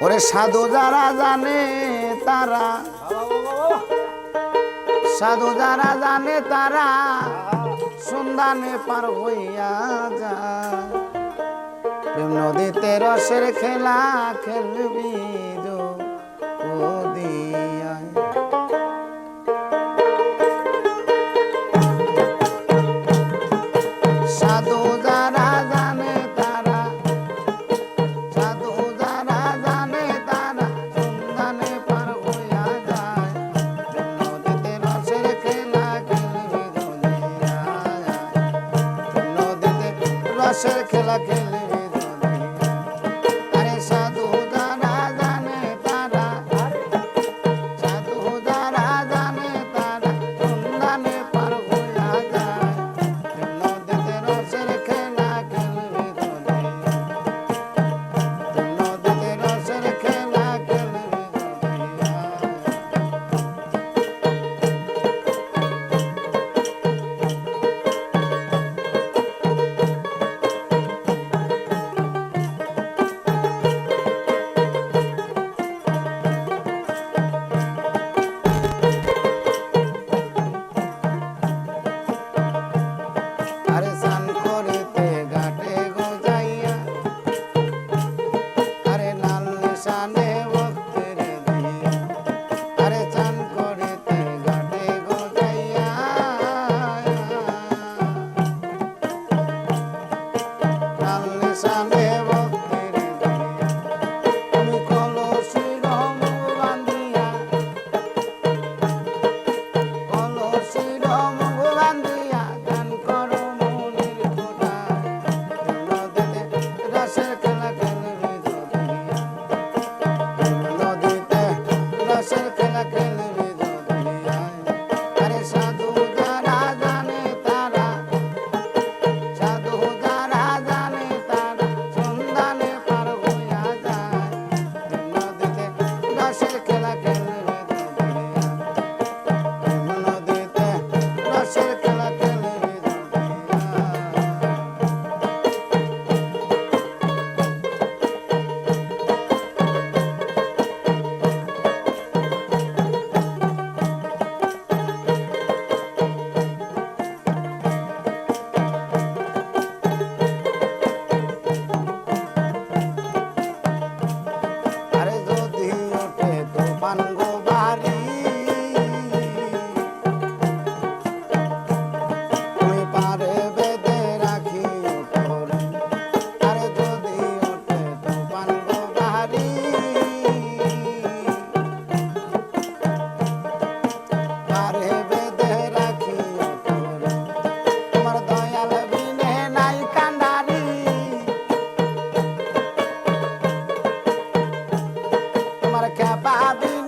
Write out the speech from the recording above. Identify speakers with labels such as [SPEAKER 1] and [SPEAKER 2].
[SPEAKER 1] ওরে সাধু যারা জানে তারা, সাধু যারা জানে তারা সন্ধানে পার হইয়া যা প্রেম নদীতে রসের খেলা খেলবি দিয়া ser que la que I gotta cap by